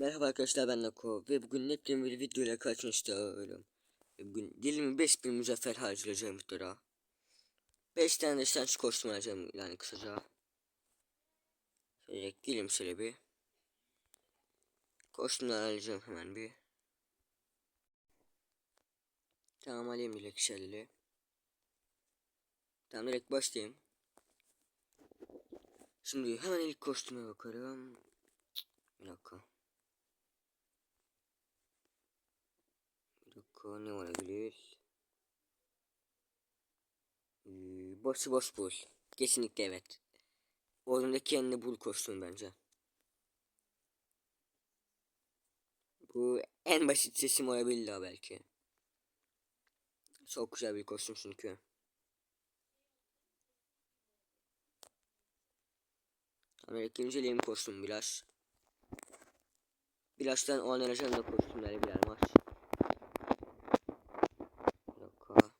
Merhaba arkadaşlar ben Nako ve bugün yepyeni bir video ile karşınızdayım. Ve Bugün dilimi 5000 müzeffer harcayacağım videoda. 5 tane de şans kostüm alacağım yani kısaca. Şöyle girelim şöyle bir. Kostümler alacağım hemen bir. Tamam alayım direkt şöyle. Tamam direkt başlayayım. Şimdi hemen ilk kostüme bakarım. Bir dakika. Bir dakika ne olabilir? Ee, boss'u boss bul. Kesinlikle evet. Oyundaki kendini bul kostüm bence. Bu en basit seçim olabilir belki. Çok güzel bir kostüm çünkü. Ama ikinci eleyim kostüm biraz. Birazdan oynayacağım da kostümleri birer maç. Bir dakika.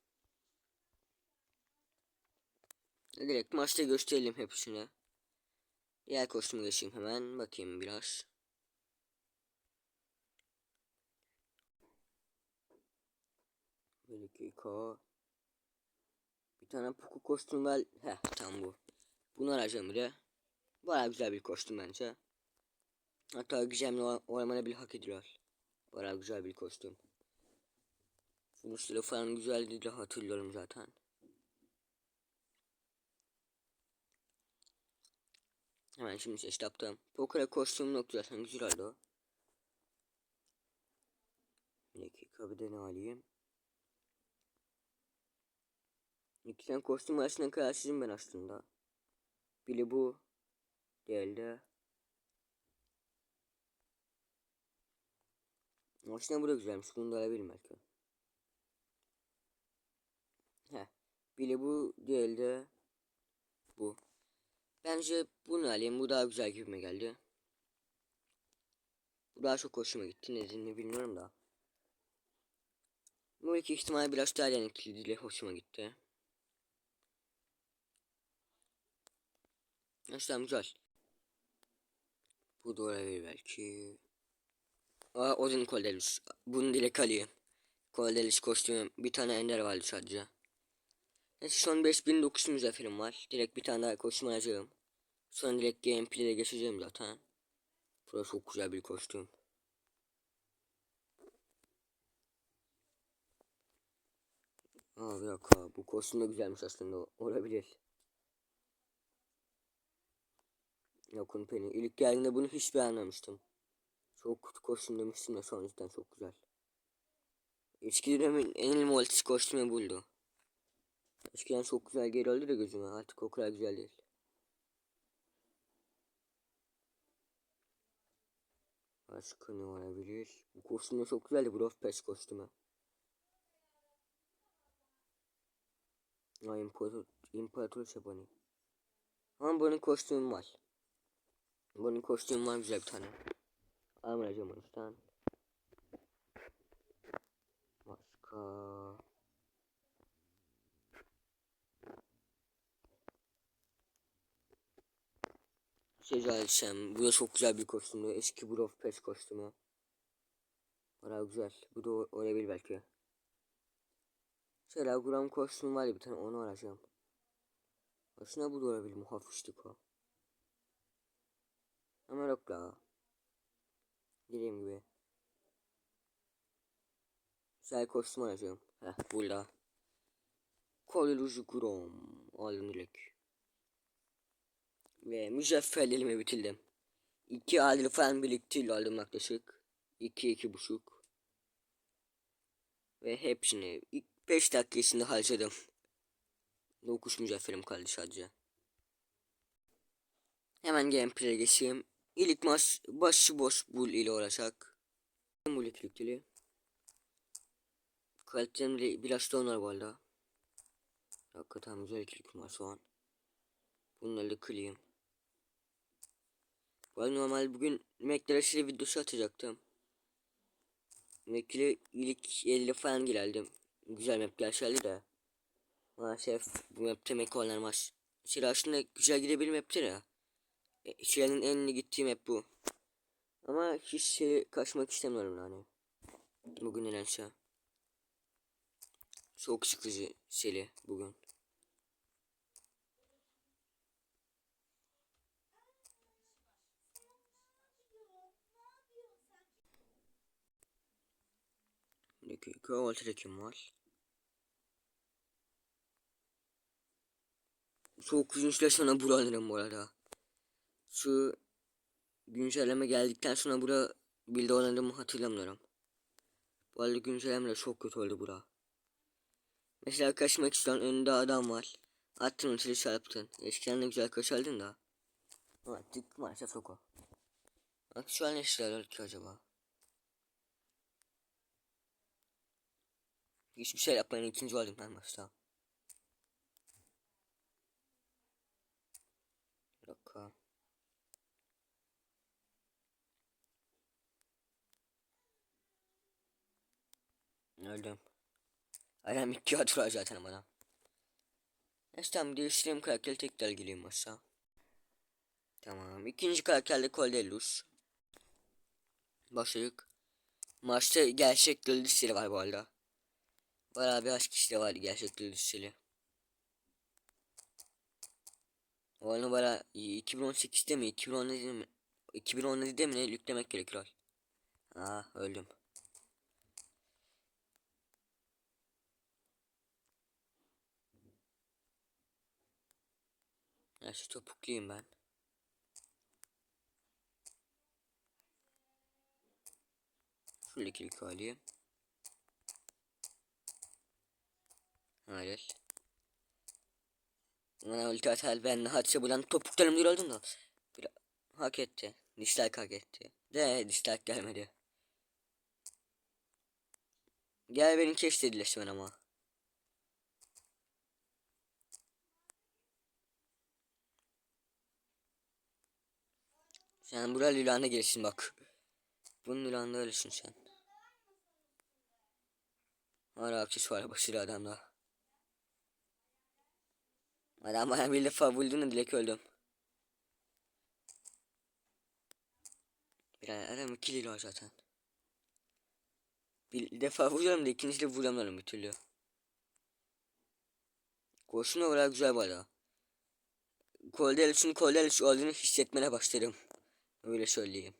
Direkt maçta gösterelim hepsini. Diğer kostümü geçeyim hemen. Bakayım biraz. Bir dakika. Bir tane Poco kostüm var. Heh tam bu. Bunu arayacağım bir de. Baya güzel bir kostüm bence. Hatta gizemli ormana bile hak ediyor. Baya güzel bir kostüm. Sonuçları falan güzeldi de hatırlıyorum zaten. Hemen şimdi seç yaptım. Poker'a kostüm nokta zaten güzel oldu. Bir dakika bir de ne alayım. İki tane kostüm arasında kararsızım ben aslında. Biri bu. Diğeri de. Aslında bu da güzelmiş. Bunu da alabilirim belki. Heh. Biri bu. Diğeri bu. Bence bunu alayım. Bu daha güzel gibime geldi. Bu daha çok hoşuma gitti. Nedenini bilmiyorum da. Bu iki ihtimal biraz daha renkli hoşuma gitti. Mesela güzel. Bu da olabilir belki. Aa Odin Koldelis. Bunu direkt alayım. Koldelis kostümü. Bir tane ender vardı sadece. Neyse son 5900 müzaferim var. Direkt bir tane daha kostüm alacağım. Sonra direkt gameplay'e geçeceğim zaten. Burası çok güzel bir kostüm. Aa bir dakika bu kostüm de güzelmiş aslında olabilir. Yakın Penny. İlk geldiğinde bunu hiç beğenmemiştim. Çok kötü kostüm demiştim de sonradan çok güzel. Eski dönemin en iyi multis kostümü buldu. Eskiden çok güzel geliyordu da gözüme artık o kadar güzel değil. Başka ne olabilir? Bu kostüm de çok güzeldi. Broth Pass kostümü. Ha İmparator, İmparator Şabani. Ama bunun kostümü var. Bunun kostümü var güzel bir tane. Almayacağım onu sen. Başka. Şey alacağım. Bu da çok güzel bir kostümü. Eski Broth Pass kostümü. Baya güzel. Bu da olabilir belki. Şöyle gram kostüm var ya bir tane onu arayacağım. Aslında bu da olabilir muhafızlık o. Ama yok la. Dediğim gibi. Güzel kostüm arayacağım. Heh burada. Kolulucu Grom. Aldım direkt. Ve mücevherlerimi bitirdim. İki adil falan birlikte aldım yaklaşık. İki iki buçuk. Ve hepsini ilk 5 dakika içinde harcadım. 9 mücevherim kaldı sadece. Hemen gameplay'e geçeyim. İlk maç başıboş bul ile olacak. Bul yüklü. Kaliterim biraz da onlar bu arada. Hakikaten güzel ikilik var şu an. Bunları da kırayım. Ben normal bugün McLaren'e videosu atacaktım. Mekile ilk 50 falan geldim. Güzel map geldi de. Maalesef bu mapte mek oynanmaz. Şira aslında güzel gidebilir maptir ya. E, Şira'nın en iyi gittiği map bu. Ama hiç şey kaçmak istemiyorum yani. Bugün nedense. Çok sıkıcı seri bugün. Bir dakika ortada kim var? Uzun süre sonra buranırım bu arada. Şu güncelleme geldikten sonra bura bilde oynadığımı hatırlamıyorum. Bu arada güncelleme de çok kötü oldu bura. Mesela kaçmak isteyen önünde adam var. Attın uçuru çarptın. Eskiden de güzel kaçardın da. Artık maalesef yok o. Bak şu an ne işler ki acaba? Hiçbir şey yapmayın ikinci oldum ben başta. Bir dakika. Öldüm. Ayağım iki atıyor zaten bana. Neyse tamam değiştireyim karakteri tekrar geleyim aşağı. Tamam ikinci karakterde Cordelus. Başladık. Maçta gerçek dövüşleri var bu arada. Bayağı bir aşk işte var gerçek dövüşleri. O arada bana 2018'de mi 2017'de mi 2017'de mi ne yüklemek gerekiyor. Aa öldüm. Ya şu topukluyum ben. Şuradaki ilk alayım. Hayır. Bana ulti atar ben hadise bulan topuklarım bir oldum da. Bir hak etti. Dislike hak etti. De dislike gelmedi. Gel beni keş dediler şu an ama. Sen buraya Lülan'da gelirsin bak. Bunun Lülan'da öylesin sen. Hala aksesuar başarı adamda. Adam bana bir defa bulduğunda dilek öldüm. Bir adam iki lira zaten. Bir defa vuruyorum da ikinci de vuramıyorum bir türlü. Koşun olarak güzel bu arada. Koldelis'in Koldelis olduğunu hissetmene başladım. Öyle söyleyeyim.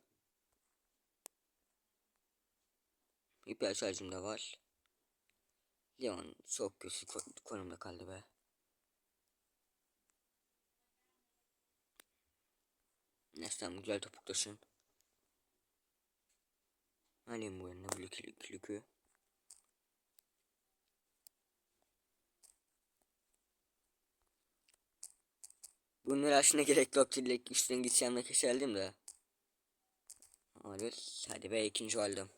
Hiper şarjım da var. Leon çok kötü konumda kaldı be. Neyse tamam güzel topuklasın. Alayım bu yanına blük lükü. Bunlar aslında gerek yok direkt üstüne gideceğim de keserdim de. Olur. Hadi be ikinci oldum.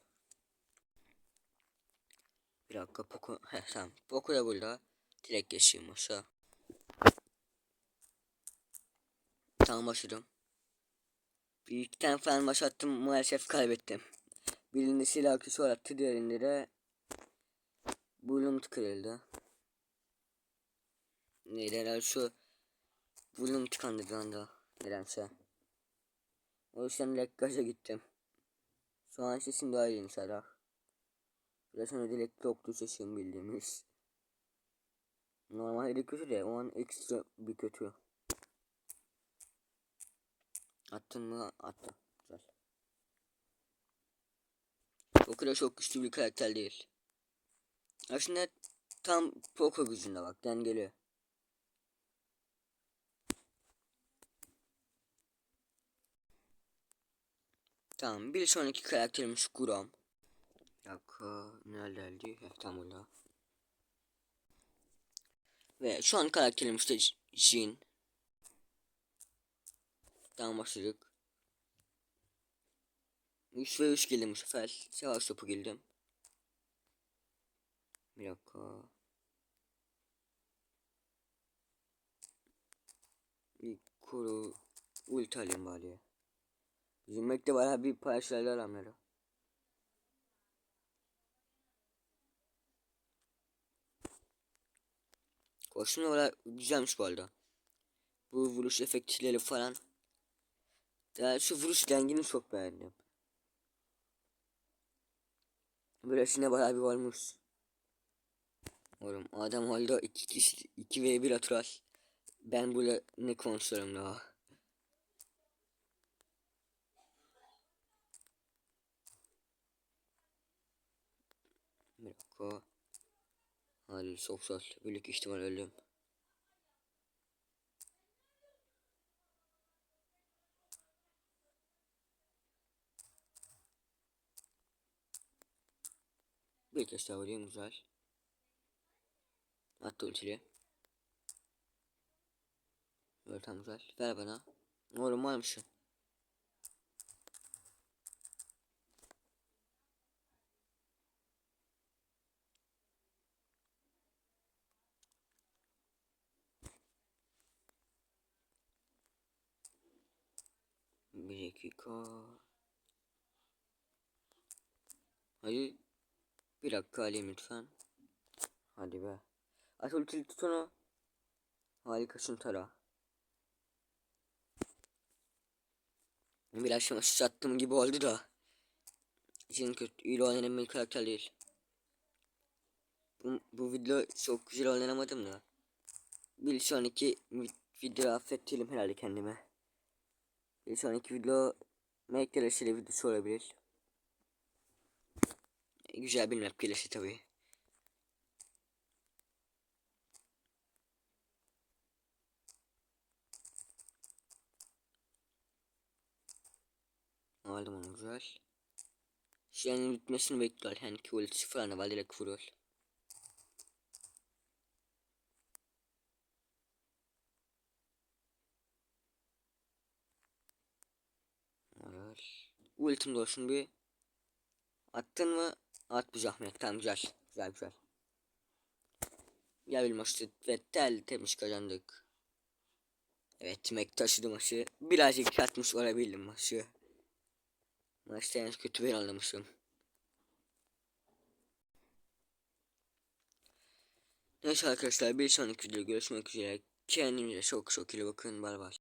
Bir dakika Poco. Heh tamam. Poco da burada. Direkt geçeyim aşağı. Tamam başladım. Bir iki tane falan maç attım maalesef kaybettim. Birinde silah aksesuar attı diğerinde de burnum kırıldı. Neyden şu burnum tıkandı bir anda nedense. O yüzden direkt gittim. Şu an sesim daha iyi inşallah. Biraz sonra direkt yoktu sesim bildiğimiz. Normalde kötü de o an ekstra bir kötü. Attın mı? Attım. Güzel. Kadar çok güçlü bir karakter değil. Aslında tam Poco gücünde bak dengeli. Tamam bir sonraki karakterimiz Grom. Dakika neredeydi? Heh, tam burada. Ve şu an karakterimiz de Jin. Tamam başladık. 3 ve 3 geldim bu sefer. Savaş topu geldim. Bir dakika. Bir kuru ulti alayım bari. Bizim mekte bayağı bir paylaşlarlar hamleri. Koşun olarak güzelmiş bu arada. Bu vuruş efektleri falan. Yani şu vuruş dengini çok beğendim. Böyle içine bayağı bir varmış. Oğlum adam halde 2 kişi 2 ve 1 atral. Ben böyle ne konuşuyorum daha. Bir dakika. Halil sok sol. Büyük ihtimal öldüm. Bir daha vurayım güzel. Attı ultiyi. Böyle tam güzel. Ver bana. Oğlum varmışsın. Bir dakika. Hadi. Bir dakika alayım lütfen. Hadi be. At ultili tut onu. Harikasın Tara. Biraz şuna sattım gibi oldu da. Çünkü iyi oynanan bir karakter değil. Bu, bu video çok güzel oynanamadım da. Bir sonraki vi- video affettirim herhalde kendime. Bir sonraki video Make ile videosu olabilir. Güzel bir map gelirse tabii. Aldım onu güzel. Şeyin bitmesini bekliyor. Yani ki ultisi falan da var direkt vuruyor. Ultim de olsun bir. Attın mı? At bu zahmet. Tamam güzel. Güzel güzel. Ya bir maçta ve tel temiz kazandık. Evet Mac taşıdı maçı. Birazcık yatmış olabildim maçı. Maçta en kötü ben anlamışım. Neyse arkadaşlar bir sonraki videoda görüşmek üzere. Kendinize çok çok iyi bakın. Bay bay.